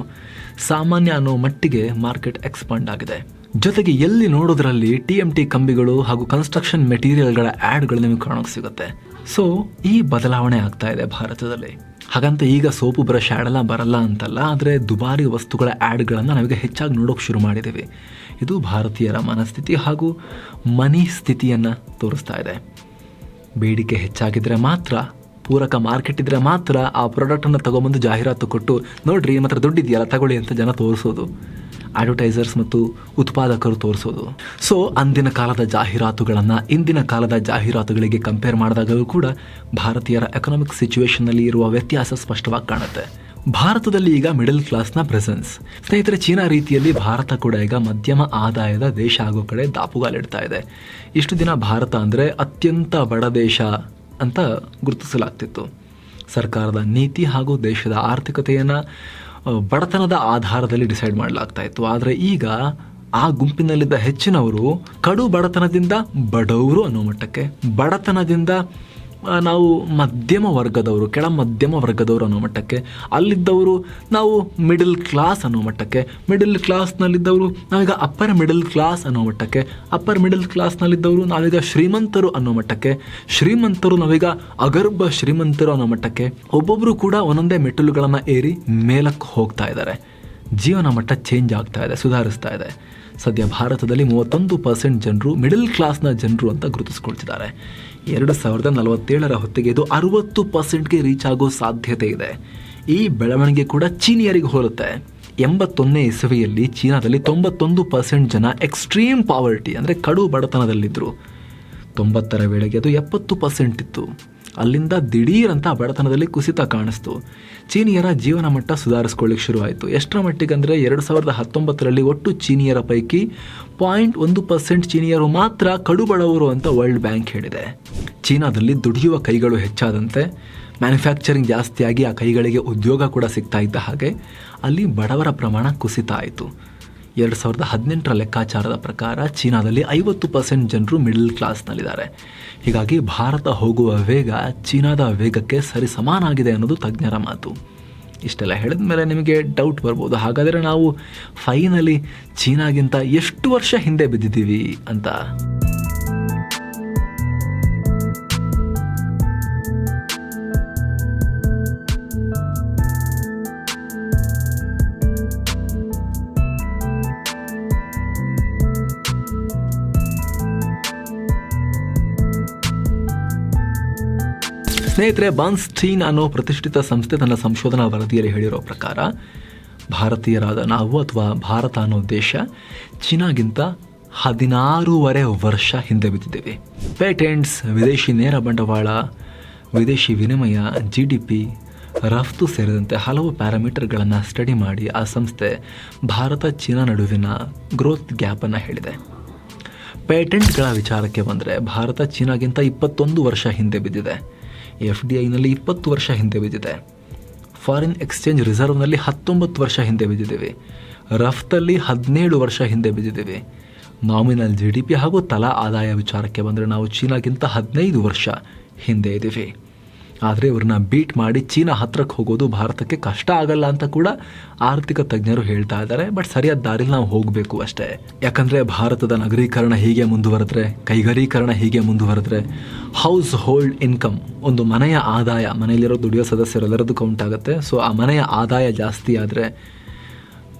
ಸಾಮಾನ್ಯ ಅನ್ನೋ ಮಟ್ಟಿಗೆ ಮಾರ್ಕೆಟ್ ಎಕ್ಸ್ಪಾಂಡ್ ಆಗಿದೆ. ಜೊತೆಗೆ ಎಲ್ಲಿ ನೋಡೋದ್ರಲ್ಲಿ ಟಿ ಎಂ ಟಿ ಕಂಬಿಗಳು ಹಾಗೂ ಕನ್ಸ್ಟ್ರಕ್ಷನ್ ಮೆಟೀರಿಯಲ್ಗಳ ಆ್ಯಡ್ಗಳು ನಿಮಗೆ ಕಾಣೋಕೆ ಸಿಗುತ್ತೆ. ಸೊ ಈ ಬದಲಾವಣೆ ಆಗ್ತಾ ಇದೆ ಭಾರತದಲ್ಲಿ. ಹಾಗಂತ ಈಗ ಸೋಪು ಬ್ರಷ್ ಆ್ಯಡೆಲ್ಲ ಬರಲ್ಲ ಅಂತಲ್ಲ, ಆದರೆ ದುಬಾರಿ ವಸ್ತುಗಳ ಆ್ಯಡ್ಗಳನ್ನು ನಾವೀಗ ಹೆಚ್ಚಾಗಿ ನೋಡೋಕೆ ಶುರು ಮಾಡಿದ್ದೀವಿ ಇದು ಭಾರತೀಯರ ಮನಸ್ಥಿತಿ ಹಾಗೂ ಮನಿ ಸ್ಥಿತಿಯನ್ನು ತೋರಿಸ್ತಾ ಇದೆ. ಬೇಡಿಕೆ ಹೆಚ್ಚಾಗಿದ್ದರೆ ಮಾತ್ರ, ಪೂರಕ ಮಾರ್ಕೆಟ್ ಇದ್ದರೆ ಮಾತ್ರ ಆ ಪ್ರಾಡಕ್ಟನ್ನು ತೊಗೊಂಬಂದು ಜಾಹೀರಾತು ಕೊಟ್ಟು, ನೋಡ್ರಿ ಮಾತ್ರ ದುಡ್ಡಿದೆಯಲ್ಲ ತಗೊಳ್ಳಿ ಅಂತ ಜನ ತೋರಿಸೋದು. ಅಡ್ವರ್ಟೈಸರ್ಸ್ ಮತ್ತು ಉತ್ಪಾದಕರು ತೋರಿಸೋದು. ಸೊ ಅಂದಿನ ಕಾಲದ ಜಾಹೀರಾತುಗಳನ್ನು ಇಂದಿನ ಕಾಲದ ಜಾಹೀರಾತುಗಳಿಗೆ ಕಂಪೇರ್ ಮಾಡಿದಾಗಲೂ ಕೂಡ ಭಾರತೀಯರ ಎಕನಾಮಿಕ್ ಸಿಚುವೇಶನ್ನಲ್ಲಿ ಇರುವ ವ್ಯತ್ಯಾಸ ಸ್ಪಷ್ಟವಾಗಿ ಕಾಣುತ್ತೆ. ಭಾರತದಲ್ಲಿ ಈಗ ಮಿಡಲ್ ಕ್ಲಾಸ್ನ ಪ್ರೆಸೆನ್ಸ್ ಸ್ನೇಹಿತರೆ, ಚೀನಾ ರೀತಿಯಲ್ಲಿ ಭಾರತ ಕೂಡ ಈಗ ಮಧ್ಯಮ ಆದಾಯದ ದೇಶ ಆಗೋ ಕಡೆ ದಾಪುಗಾಲಿಡ್ತಾ ಇದೆ. ಇಷ್ಟು ದಿನ ಭಾರತ ಅಂದರೆ ಅತ್ಯಂತ ಬಡ ದೇಶ ಅಂತ ಗುರುತಿಸಲಾಗ್ತಿತ್ತು. ಸರ್ಕಾರದ ನೀತಿ ಹಾಗೂ ದೇಶದ ಆರ್ಥಿಕತೆಯನ್ನು ಬಡತನದ ಆಧಾರದಲ್ಲಿ ಡಿಸೈಡ್ ಮಾಡಲಾಗ್ತಾ ಇತ್ತು. ಆದರೆ ಈಗ ಆ ಗುಂಪಿನಲ್ಲಿದ್ದ ಹೆಚ್ಚಿನವರು ಕಡು ಬಡತನದಿಂದ ಬಡವರು ಅನ್ನೋ ಮಟ್ಟಕ್ಕೆ, ಬಡತನದಿಂದ ನಾವು ಮಧ್ಯಮ ವರ್ಗದವರು, ಕೆಳ ಮಧ್ಯಮ ವರ್ಗದವರು ಅನ್ನೋ ಮಟ್ಟಕ್ಕೆ, ಅಲ್ಲಿದ್ದವರು ನಾವು ಮಿಡಲ್ ಕ್ಲಾಸ್ ಅನ್ನೋ ಮಟ್ಟಕ್ಕೆ ಮಿಡಲ್ ಕ್ಲಾಸ್ನಲ್ಲಿದ್ದವರು ನಾವೀಗ ಅಪ್ಪರ್ ಮಿಡಲ್ ಕ್ಲಾಸ್ ಅನ್ನೋ ಮಟ್ಟಕ್ಕೆ ಅಪ್ಪರ್ ಮಿಡಲ್ ಕ್ಲಾಸ್ನಲ್ಲಿದ್ದವರು ನಾವೀಗ ಶ್ರೀಮಂತರು ಅನ್ನೋ ಮಟ್ಟಕ್ಕೆ, ಶ್ರೀಮಂತರು ನಾವೀಗ ಅಗರ್ಭ ಶ್ರೀಮಂತರು ಅನ್ನೋ ಮಟ್ಟಕ್ಕೆ ಒಬ್ಬೊಬ್ಬರು ಕೂಡ ಒಂದೊಂದೇ ಮೆಟ್ಟಲುಗಳನ್ನು ಏರಿ ಮೇಲಕ್ಕೆ ಹೋಗ್ತಾ ಇದ್ದಾರೆ. ಜೀವನ ಮಟ್ಟ ಚೇಂಜ್ ಆಗ್ತಾ ಇದೆ, ಸುಧಾರಿಸ್ತಾ ಇದೆ. ಸದ್ಯ ಭಾರತದಲ್ಲಿ ಮೂವತ್ತೊಂದು ಪರ್ಸೆಂಟ್ ಜನರು ಮಿಡಲ್ ಕ್ಲಾಸ್ನ ಜನರು ಅಂತ ಗುರುತಿಸ್ಕೊಳ್ತಿದ್ದಾರೆ. ಎರಡು ಸಾವಿರದ ನಲವತ್ತೇಳರ ಹೊತ್ತಿಗೆ ಇದು ಅರುವತ್ತು ಪರ್ಸೆಂಟ್ಗೆ ರೀಚ್ ಆಗೋ ಸಾಧ್ಯತೆ ಇದೆ. ಈ ಬೆಳವಣಿಗೆ ಕೂಡ ಚೀನಿಯರಿಗೆ ಹೋಲುತ್ತೆ. ಎಂಬತ್ತೊಂದನೇ ಇಸವಿಯಲ್ಲಿ ಚೀನಾದಲ್ಲಿ ತೊಂಬತ್ತೊಂದು ಪರ್ಸೆಂಟ್ ಜನ ಎಕ್ಸ್ಟ್ರೀಮ್ ಪಾವರ್ಟಿ ಅಂದರೆ ಕಡು ಬಡತನದಲ್ಲಿದ್ದರು ತೊಂಬತ್ತರ ವೇಳೆಗೆ ಅದು ಎಪ್ಪತ್ತು ಪರ್ಸೆಂಟ್ ಇತ್ತು. ಅಲ್ಲಿಂದ ದಿಢೀರಂತ ಬಡತನದಲ್ಲಿ ಕುಸಿತ ಕಾಣಿಸ್ತು. ಚೀನಿಯರ ಜೀವನ ಮಟ್ಟ ಸುಧಾರಿಸ್ಕೊಳ್ಳಿಕ್ಕೆ ಶುರುವಾಯಿತು. ಎಷ್ಟರ ಮಟ್ಟಿಗೆ ಅಂದರೆ ಎರಡು ಸಾವಿರದ ಹತ್ತೊಂಬತ್ತರಲ್ಲಿ ಒಟ್ಟು ಚೀನಿಯರ ಪೈಕಿ ಪಾಯಿಂಟ್ ಒಂದು ಪರ್ಸೆಂಟ್ ಚೀನಿಯರು ಮಾತ್ರ ಕಡುಬಡವರು ಅಂತ ವರ್ಲ್ಡ್ ಬ್ಯಾಂಕ್ ಹೇಳಿದೆ. ಚೀನಾದಲ್ಲಿ ದುಡಿಯುವ ಕೈಗಳು ಹೆಚ್ಚಾದಂತೆ ಮ್ಯಾನುಫ್ಯಾಕ್ಚರಿಂಗ್ ಜಾಸ್ತಿಯಾಗಿ ಆ ಕೈಗಳಿಗೆ ಉದ್ಯೋಗ ಕೂಡ ಸಿಗ್ತಾ ಇದ್ದ ಹಾಗೆ ಅಲ್ಲಿ ಬಡವರ ಪ್ರಮಾಣ ಕುಸಿತ ಆಯಿತು. ಎರಡು ಸಾವಿರದ ಹದಿನೆಂಟರ ಲೆಕ್ಕಾಚಾರದ ಪ್ರಕಾರ ಚೀನಾದಲ್ಲಿ ಐವತ್ತು ಪರ್ಸೆಂಟ್ ಜನರು ಮಿಡಲ್ ಕ್ಲಾಸ್ನಲ್ಲಿದ್ದಾರೆ. ಹೀಗಾಗಿ ಭಾರತ ಹೋಗುವ ವೇಗ ಚೀನಾದ ವೇಗಕ್ಕೆ ಸರಿ ಸಮಾನಾಗಿದೆ ಅನ್ನೋದು ತಜ್ಞರ ಮಾತು. ಇಷ್ಟೆಲ್ಲ ಹೇಳಿದ ಮೇಲೆ ನಿಮಗೆ ಡೌಟ್ ಬರ್ಬೋದು. ಹಾಗಾದರೆ ನಾವು ಫೈನಲಿ ಚೀನಾಗಿಂತ ಎಷ್ಟು ವರ್ಷ ಹಿಂದೆ ಬಿದ್ದಿದ್ದೀವಿ ಅಂತ. ಸ್ನೇಹಿತರೆ, ಬಾನ್ಸ್ಟೀನ್ ಅನ್ನೋ ಪ್ರತಿಷ್ಠಿತ ಸಂಸ್ಥೆ ತನ್ನ ಸಂಶೋಧನಾ ವರದಿಯಲ್ಲಿ ಹೇಳಿರೋ ಪ್ರಕಾರ, ಭಾರತೀಯರಾದ ನಾವು ಅಥವಾ ಭಾರತ ಅನ್ನೋ ದೇಶ ಚೀನಾಗಿಂತ ಹದಿನಾರೂವರೆ ವರ್ಷ ಹಿಂದೆ ಬಿದ್ದಿದ್ದೇವೆ. ಪೇಟೆಂಟ್ಸ್, ವಿದೇಶಿ ನೇರ ಬಂಡವಾಳ, ವಿದೇಶಿ ವಿನಿಮಯ ಜಿ ಡಿ ಪಿ ರಫ್ತು ಸೇರಿದಂತೆ ಹಲವು ಪ್ಯಾರಾಮೀಟರ್ಗಳನ್ನು ಸ್ಟಡಿ ಮಾಡಿ ಆ ಸಂಸ್ಥೆ ಭಾರತ ಚೀನಾ ನಡುವಿನ ಗ್ರೋತ್ ಗ್ಯಾಪನ್ನು ಹೇಳಿದೆ. ಪೇಟೆಂಟ್ಗಳ ವಿಚಾರಕ್ಕೆ ಬಂದರೆ ಭಾರತ ಚೀನಾಗಿಂತ ಇಪ್ಪತ್ತೊಂದು ವರ್ಷ ಹಿಂದೆ ಬಿದ್ದಿದೆ. ಎಫ್ ಡಿ ಐನಲ್ಲಿ ಇಪ್ಪತ್ತು ವರ್ಷ ಹಿಂದೆ ಬಿದ್ದಿದೆ. ಫಾರಿನ್ ಎಕ್ಸ್ಚೇಂಜ್ ರಿಸರ್ವ್ನಲ್ಲಿ ಹತ್ತೊಂಬತ್ತು ವರ್ಷ ಹಿಂದೆ ಬಿದ್ದಿದ್ದೇವೆ ರಫ್ತಲ್ಲಿ ಹದಿನೇಳು ವರ್ಷ ಹಿಂದೆ ಬಿದ್ದಿದ್ದೇವೆ ನಾಮಿನಲ್ ಜಿ ಡಿ ಪಿ ಹಾಗೂ ತಲಾ ಆದಾಯ ವಿಚಾರಕ್ಕೆ ಬಂದರೆ ನಾವು ಚೀನಾಗಿಂತ ಹದಿನೈದು ವರ್ಷ ಹಿಂದೆ ಇದ್ದೀವಿ. ಆದರೆ ಇವ್ರನ್ನ ಬೀಟ್ ಮಾಡಿ ಚೀನಾ ಹತ್ರಕ್ಕೆ ಹೋಗೋದು ಭಾರತಕ್ಕೆ ಕಷ್ಟ ಆಗಲ್ಲ ಅಂತ ಕೂಡ ಆರ್ಥಿಕ ತಜ್ಞರು ಹೇಳ್ತಾ ಇದ್ದಾರೆ. ಬಟ್ ಸರಿಯಾದ ದಾರಿಲಿ ನಾವು ಹೋಗಬೇಕು ಅಷ್ಟೇ. ಯಾಕಂದರೆ ಭಾರತದ ನಗರೀಕರಣ ಹೀಗೆ ಮುಂದುವರೆದ್ರೆ ಕೈಗಾರೀಕರಣ ಹೀಗೆ ಮುಂದುವರೆದ್ರೆ ಹೌಸ್ ಹೋಲ್ಡ್ ಇನ್ಕಮ್ ಒಂದು ಮನೆಯ ಆದಾಯ, ಮನೆಯಲ್ಲಿರೋ ದುಡಿಯೋ ಸದಸ್ಯರೆಲ್ಲರದ್ದು ಕೌಂಟ್ ಆಗುತ್ತೆ. ಸೊ ಆ ಮನೆಯ ಆದಾಯ ಜಾಸ್ತಿ ಆದರೆ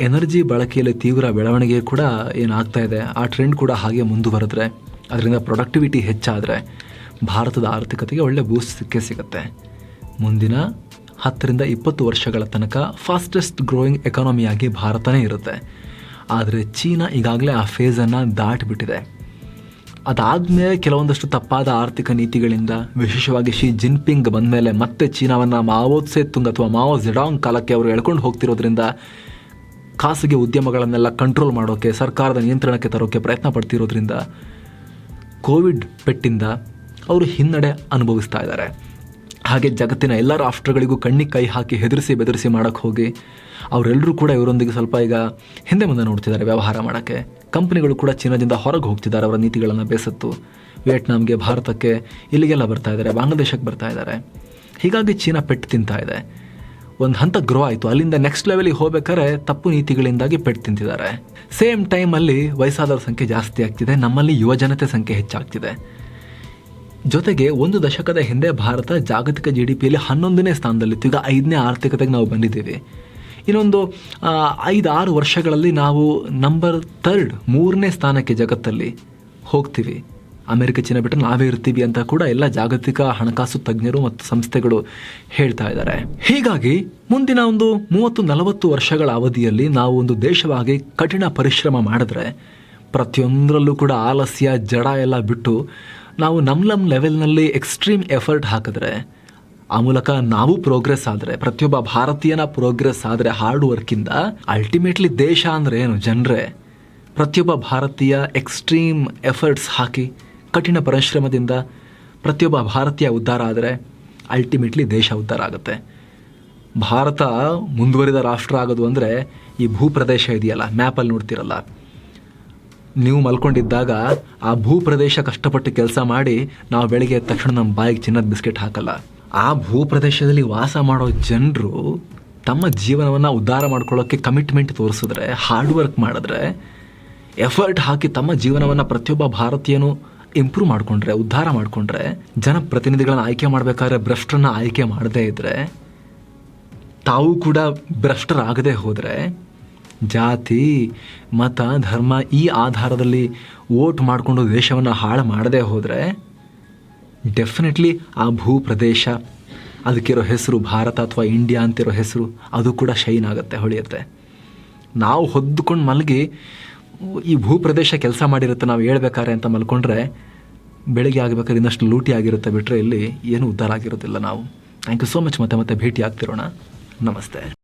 ಎನರ್ಜಿ ಬಳಕೆಯಲ್ಲಿ ತೀವ್ರ ಬೆಳವಣಿಗೆ ಕೂಡ ಏನಾಗ್ತಾ ಇದೆ. ಆ ಟ್ರೆಂಡ್ ಕೂಡ ಹಾಗೆ ಮುಂದುವರೆದ್ರೆ. ಅದರಿಂದ ಪ್ರೊಡಕ್ಟಿವಿಟಿ ಹೆಚ್ಚಾದರೆ ಭಾರತದ ಆರ್ಥಿಕತೆಗೆ ಒಳ್ಳೆ ಬೂಸ್ಟ್ ಸಿಕ್ಕೇ ಸಿಗುತ್ತೆ. ಮುಂದಿನ ಹತ್ತರಿಂದ ಇಪ್ಪತ್ತು ವರ್ಷಗಳ ತನಕ ಫಾಸ್ಟೆಸ್ಟ್ ಗ್ರೋಯಿಂಗ್ ಎಕಾನಮಿಯಾಗಿ ಭಾರತನೇ ಇರುತ್ತೆ. ಆದರೆ ಚೀನಾ ಈಗಾಗಲೇ ಆ ಫೇಸನ್ನು ದಾಟಿಬಿಟ್ಟಿದೆ. ಅದಾದಮೇಲೆ ಕೆಲವೊಂದಷ್ಟು ತಪ್ಪಾದ ಆರ್ಥಿಕ ನೀತಿಗಳಿಂದ, ವಿಶೇಷವಾಗಿ ಶಿ ಜಿನ್ಪಿಂಗ್ ಬಂದಮೇಲೆ ಮತ್ತೆ ಚೀನಾವನ್ನು ಮಾವೋ ತುಂಗ್ ಅಥವಾ ಮಾವೋ ಜೆಡಾಂಗ್ ಕಾಲಕ್ಕೆ ಅವರು ಎಳ್ಕೊಂಡು ಹೋಗ್ತಿರೋದ್ರಿಂದ ಖಾಸಗಿ ಉದ್ಯಮಗಳನ್ನೆಲ್ಲ ಕಂಟ್ರೋಲ್ ಮಾಡೋಕ್ಕೆ ಸರ್ಕಾರದ ನಿಯಂತ್ರಣಕ್ಕೆ ತರೋಕ್ಕೆ ಪ್ರಯತ್ನ ಪಡ್ತಿರೋದ್ರಿಂದ, ಕೋವಿಡ್ ಪೆಟ್ಟಿಂದ ಅವರು ಹಿನ್ನಡೆ ಅನುಭವಿಸ್ತಾ ಇದ್ದಾರೆ. ಹಾಗೆ ಜಗತ್ತಿನ ಎಲ್ಲ ರಾಷ್ಟ್ರಗಳಿಗೂ ಕಣ್ಣಿಗೆ ಕೈ ಹಾಕಿ ಹೆದರಿಸಿ ಬೆದರಿಸಿ ಮಾಡೋಕ್ಕೆ ಹೋಗಿ ಅವರೆಲ್ಲರೂ ಕೂಡ ಇವರೊಂದಿಗೆ ಸ್ವಲ್ಪ ಈಗ ಹಿಂದೆ ಮುಂದೆ ನೋಡ್ತಿದ್ದಾರೆ ವ್ಯವಹಾರ ಮಾಡೋಕ್ಕೆ. ಕಂಪ್ನಿಗಳು ಕೂಡ ಚೀನಾದಿಂದ ಹೊರಗೆ ಹೋಗ್ತಿದ್ದಾರೆ, ಅವರ ನೀತಿಗಳನ್ನು ಬೇಸತ್ತು. ವಿಯೆಟ್ನಾಂಗೆ ಭಾರತಕ್ಕೆ ಇಲ್ಲಿಗೆಲ್ಲ ಬರ್ತಾ ಇದ್ದಾರೆ, ಬಾಂಗ್ಲಾದೇಶಕ್ಕೆ ಬರ್ತಾ ಇದ್ದಾರೆ. ಹೀಗಾಗಿ ಚೀನಾ ಪೆಟ್ಟು ತಿಂತಾ ಇದೆ. ಒಂದು ಹಂತ ಗ್ರೋ ಆಯಿತು, ಅಲ್ಲಿಂದ ನೆಕ್ಸ್ಟ್ ಲೆವೆಲಿಗೆ ಹೋಗ್ಬೇಕಾದ್ರೆ ತಪ್ಪು ನೀತಿಗಳಿಂದಾಗಿ ಪೆಟ್ಟು ತಿಂತಿದ್ದಾರೆ. ಸೇಮ್ ಟೈಮಲ್ಲಿ ವಯಸ್ಸಾದವ್ರ ಸಂಖ್ಯೆ ಜಾಸ್ತಿ ಆಗ್ತಿದೆ, ನಮ್ಮಲ್ಲಿ ಯುವಜನತೆ ಸಂಖ್ಯೆ ಹೆಚ್ಚಾಗ್ತಿದೆ. ಜೊತೆಗೆ ಒಂದು ದಶಕದ ಹಿಂದೆ ಭಾರತ ಜಾಗತಿಕ ಜಿ ಡಿ ಪಿಯಲ್ಲಿ ಹನ್ನೊಂದನೇ ಸ್ಥಾನದಲ್ಲಿತ್ತು. ಈಗ ಐದನೇ ಆರ್ಥಿಕತೆಗೆ ನಾವು ಬಂದಿದ್ದೀವಿ. ಇನ್ನೊಂದು ಐದು ಆರು ವರ್ಷಗಳಲ್ಲಿ ನಾವು ನಂಬರ್ ತರ್ಡ್ ಮೂರನೇ ಸ್ಥಾನಕ್ಕೆ ಜಗತ್ತಲ್ಲಿ ಹೋಗ್ತೀವಿ. ಅಮೆರಿಕ ಚೀನಾ ಬಿಟ್ಟರೆ ನಾವೇ ಇರ್ತೀವಿ ಅಂತ ಕೂಡ ಎಲ್ಲ ಜಾಗತಿಕ ಹಣಕಾಸು ತಜ್ಞರು ಮತ್ತು ಸಂಸ್ಥೆಗಳು ಹೇಳ್ತಾ ಇದ್ದಾರೆ. ಹೀಗಾಗಿ ಮುಂದಿನ ಒಂದು ಮೂವತ್ತು, ನಲವತ್ತು ವರ್ಷಗಳ ಅವಧಿಯಲ್ಲಿ ನಾವು ಒಂದು ದೇಶವಾಗಿ ಕಠಿಣ ಪರಿಶ್ರಮ ಮಾಡಿದ್ರೆ ಪ್ರತಿಯೊಂದರಲ್ಲೂ ಕೂಡ ಆಲಸ್ಯ, ಜಡ ಎಲ್ಲ ಬಿಟ್ಟು ನಾವು ನಮ್ಮ ನಮ್ಮ ಲೆವೆಲ್ನಲ್ಲಿ ಎಕ್ಸ್ಟ್ರೀಮ್ ಎಫರ್ಟ್ ಹಾಕಿದ್ರೆ, ಆ ಮೂಲಕ ನಾವು ಪ್ರೋಗ್ರೆಸ್ ಆದರೆ, ಪ್ರತಿಯೊಬ್ಬ ಭಾರತೀಯನ ಪ್ರೋಗ್ರೆಸ್ ಆದರೆ ಹಾರ್ಡ್ ವರ್ಕಿಂದ ಅಲ್ಟಿಮೇಟ್ಲಿ ದೇಶ ಅಂದರೆ ಏನು? ಜನರೇ. ಪ್ರತಿಯೊಬ್ಬ ಭಾರತೀಯ ಎಕ್ಸ್ಟ್ರೀಮ್ ಎಫರ್ಟ್ಸ್ ಹಾಕಿ, ಕಠಿಣ ಪರಿಶ್ರಮದಿಂದ ಪ್ರತಿಯೊಬ್ಬ ಭಾರತೀಯ ಉದ್ಧಾರ ಆದರೆ ಅಲ್ಟಿಮೇಟ್ಲಿ ದೇಶ ಉದ್ಧಾರ ಆಗುತ್ತೆ. ಭಾರತ ಮುಂದುವರಿದ ರಾಷ್ಟ್ರ ಆಗೋದು ಅಂದರೆ ಈ ಭೂಪ್ರದೇಶ ಇದೆಯಲ್ಲ ಮ್ಯಾಪಲ್ಲಿ ನೋಡ್ತಿರಲ್ಲ. ನೀವು ಮಲ್ಕೊಂಡಿದ್ದಾಗ ಆ ಭೂ ಪ್ರದೇಶ ಕಷ್ಟಪಟ್ಟು ಕೆಲಸ ಮಾಡಿ ನಾವು ಬೆಳಿಗ್ಗೆ ಎದ್ದ ತಕ್ಷಣ ನಮ್ಮ ಬಾಯಿಗೆ ಚಿನ್ನದ ಬಿಸ್ಕೆಟ್ ಹಾಕಲ್ಲ. ಆ ಭೂ ಪ್ರದೇಶದಲ್ಲಿ ವಾಸ ಮಾಡೋ ಜನರು ತಮ್ಮ ಜೀವನವನ್ನು ಉದ್ಧಾರ ಮಾಡ್ಕೊಳ್ಳೋಕ್ಕೆ ಕಮಿಟ್ಮೆಂಟ್ ತೋರಿಸಿದ್ರೆ ಹಾರ್ಡ್ ವರ್ಕ್ ಮಾಡಿದ್ರೆ ಎಫರ್ಟ್ ಹಾಕಿ ತಮ್ಮ ಜೀವನವನ್ನು ಪ್ರತಿಯೊಬ್ಬ ಭಾರತೀಯನು ಇಂಪ್ರೂವ್ ಮಾಡಿಕೊಂಡ್ರೆ, ಉದ್ಧಾರ ಮಾಡಿಕೊಂಡ್ರೆ, ಜನಪ್ರತಿನಿಧಿಗಳನ್ನ ಆಯ್ಕೆ ಮಾಡಬೇಕಾದ್ರೆ ಭ್ರಷ್ಟರನ್ನ ಆಯ್ಕೆ ಮಾಡದೇ ಇದ್ದರೆ ತಾವು ಕೂಡ ಭ್ರಷ್ಟರಾಗದೆ ಹೋದರೆ ಜಾತಿ, ಮತ, ಧರ್ಮ ಈ ಆಧಾರದಲ್ಲಿ ವೋಟ್ ಮಾಡಿಕೊಂಡು ದೇಶವನ್ನು ಹಾಳು ಮಾಡದೆ ಹೋದರೆ ಡೆಫಿನೆಟ್ಲಿ ಆ ಭೂ ಪ್ರದೇಶ ಅದಕ್ಕಿರೋ ಹೆಸರು ಭಾರತ ಅಥವಾ ಇಂಡಿಯಾ ಅಂತಿರೋ ಹೆಸರು, ಅದು ಕೂಡ ಶೈನ್ ಆಗುತ್ತೆ, ಹೊಳೆಯುತ್ತೆ. ನಾವು ಹೊದ್ದುಕೊಂಡು ಮಲಗಿ ಈ ಭೂ ಪ್ರದೇಶ ಕೆಲಸ ಮಾಡಿರುತ್ತೆ, ನಾವು ಹೇಳ್ಬೇಕಾರೆ ಅಂತ ಮಲ್ಕೊಂಡ್ರೆ ಬೆಳಿಗ್ಗೆ ಆಗಬೇಕಾದ್ರೆ ಇನ್ನಷ್ಟು ಲೂಟಿ ಆಗಿರುತ್ತೆ ಬಿಟ್ಟರೆ ಇಲ್ಲಿ ಏನು ಉದ್ಧಾರ ಆಗಿರೋದಿಲ್ಲ ನಾವು. ಥ್ಯಾಂಕ್ ಯು ಸೋ ಮಚ್ ಮತ್ತೆ ಮತ್ತೆ ಭೇಟಿ ಆಗ್ತಿರೋಣ. ನಮಸ್ತೆ.